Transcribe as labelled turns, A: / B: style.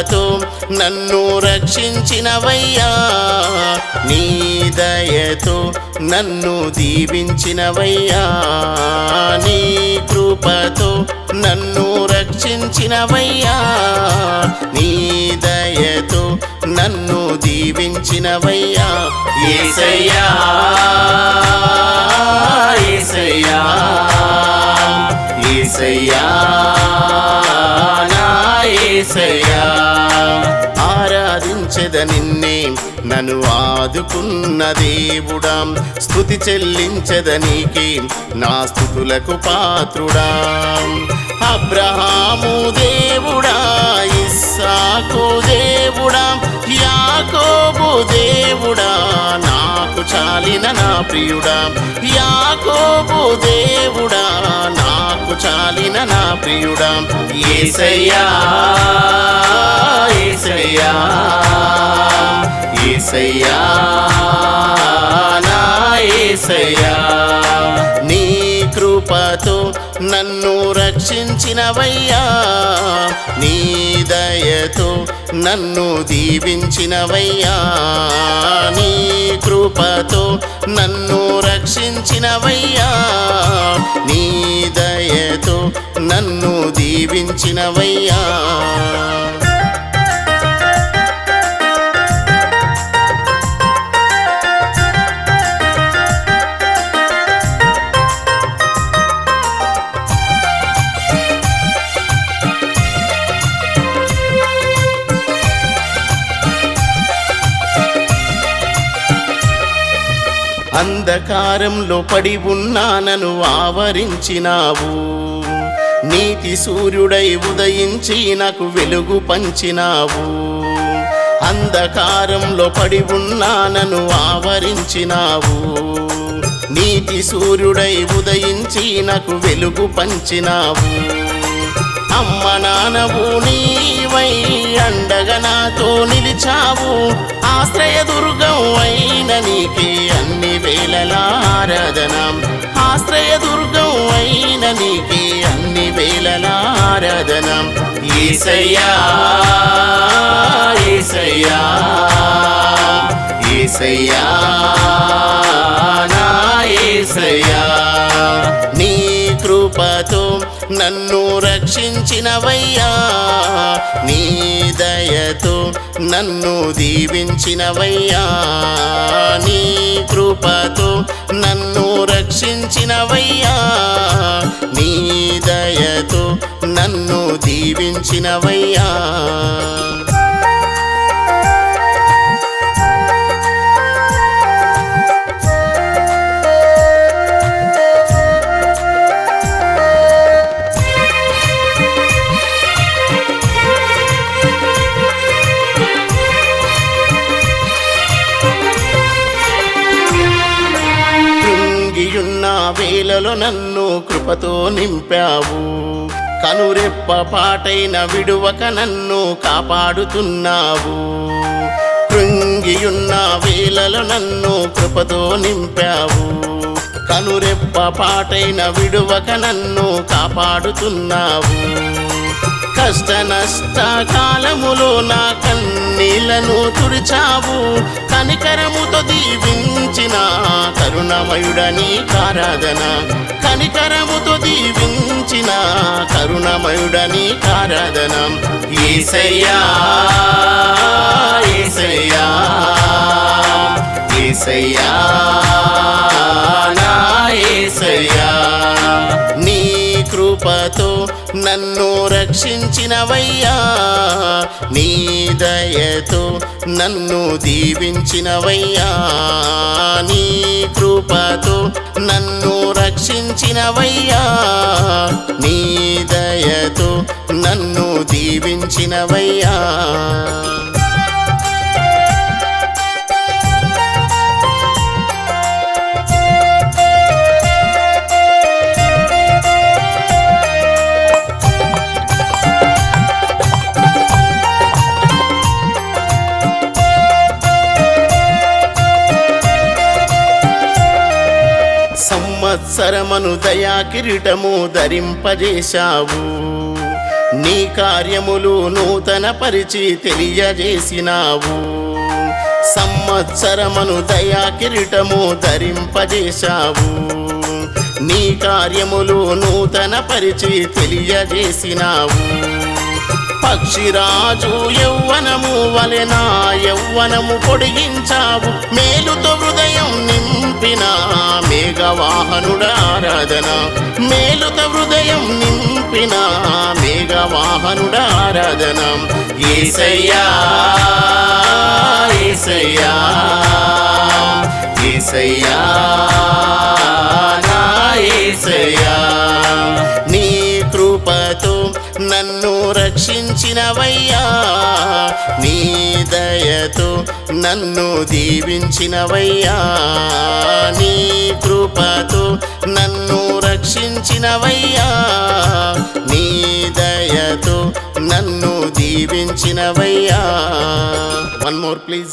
A: కృపతో నన్ను రక్షించినవయ్యా. నీ దయతో నన్ను దీవించినవయ్యా. నీ కృపతో నన్ను రక్షించినవయ్యా. నీ దయతో నన్ను దీవించినవయ్యా. ఏసయ్యా ఏసయ్యా ఏసయ్యా నా ఏసయ్యా. చెద నిన్నే. నన్ను ఆదుకున్న దేవుడా స్థుతి చెల్లించెద నీకే. నా స్థుతులకు పాత్రుడా. అబ్రహాము దేవుడా ఇస్సాకు దేవుడా యాకోబు దేవుడా నాకు చాలిన నా ప్రియుడా. యాకోబు దేవుడా నాకు చాలిన నా ప్రియుడా. ఏసయ్యా ఏసయ్యా. ఏసయ్యా నా ఏసయ్యా నీ కృపతో నన్ను రక్షించినవయ్యా నీ దయతో నన్ను దీవించినవయ్యా నీ కృపతో నన్ను రక్షించినవయ్యా నీ దయతో నన్ను దీవించినవయ్యా. అంధకారంలో పడి ఉన్నానను ఆవరించినావు. నీతి సూర్యుడై ఉదయించి నాకు వెలుగు పంచినావు. అంధకారంలో పడి ఉన్నానను ఆవరించినావు. నీతి సూర్యుడై ఉదయించి నాకు వెలుగు పంచినావు. అమ్మ నానవు నీవై అండగా నాతో నిలిచావు. ఆశ్రయ దుర్గం అయిన నీకే అన్ని వేళలా ఆరాధన ఆశ్రయ దుర్గం అయిన నీకే అన్ని వేళలా ఈసయ్యా ఈసయ్యా ఈసయ్యా నా ఈసయ్యా నీ కృపతో నన్ను రక్షించినవయ్యా. నీ దయతో నన్ను దీవించినవయ్యా. నీ కృపతో నన్ను రక్షించినవయ్యా. నీ దయతో నన్ను దీవించినవయ్యా. వేలలో నన్ను కృపతో నింపావు. కనురెప్ప పాటైన విడువక నన్ను కాపాడుతున్నావు. కృంగియున్న వేలలో నన్ను కృపతో నింపావు. కనురెప్ప పాటైన విడువక నన్ను కాపాడుతున్నావు. కష్ట నష్ట కాలములో నా కన్నీళ్ళను తుడిచావు. కనికరముతో దీవించిన కరుణమయుడని కారాధన. కనికరముతో దీవించిన కరుణమయుడని కారాధన. ఏసయ్యా ఏసయ్యా ఏసయ్యా. నన్ను రక్షించినవయ్యా. నీ దయతో నన్ను దీవించినవయ్యా. నీ కృపతో నన్ను రక్షించినవయ్యా. నీ దయతో నన్ను దీవించినవయ్యా. సంవత్సరమను దయా కిరీటము ధరింపజేశావు. నీ కార్యములు నూతన పరిచి తెలియజేసినావు. సంవత్సరమను దయా కిరీటము ధరింపజేశావు. నీ కార్యములు నూతన పరిచి తెలియజేసినావు. పక్షిరాజు యౌవనము యౌవనము పొడిగించావు. మేలుతో హృదయం నింపిన మేఘవాహనుడ ఆరాధన. మేలుతో హృదయం నింపిన మేఘవాహనుడ ఆరాధన. ఏసయ్యా ఏసయ్యా ఏసయ్యా నా ఏసయ్యా. నన్ను రక్షించినవయ్యా. నీ దయతో నన్ను దీవించినవయ్యా. నీ కృపతో నన్ను రక్షించినవయ్యా. నీ దయతో నన్ను దీవించినవయ్యా. One more please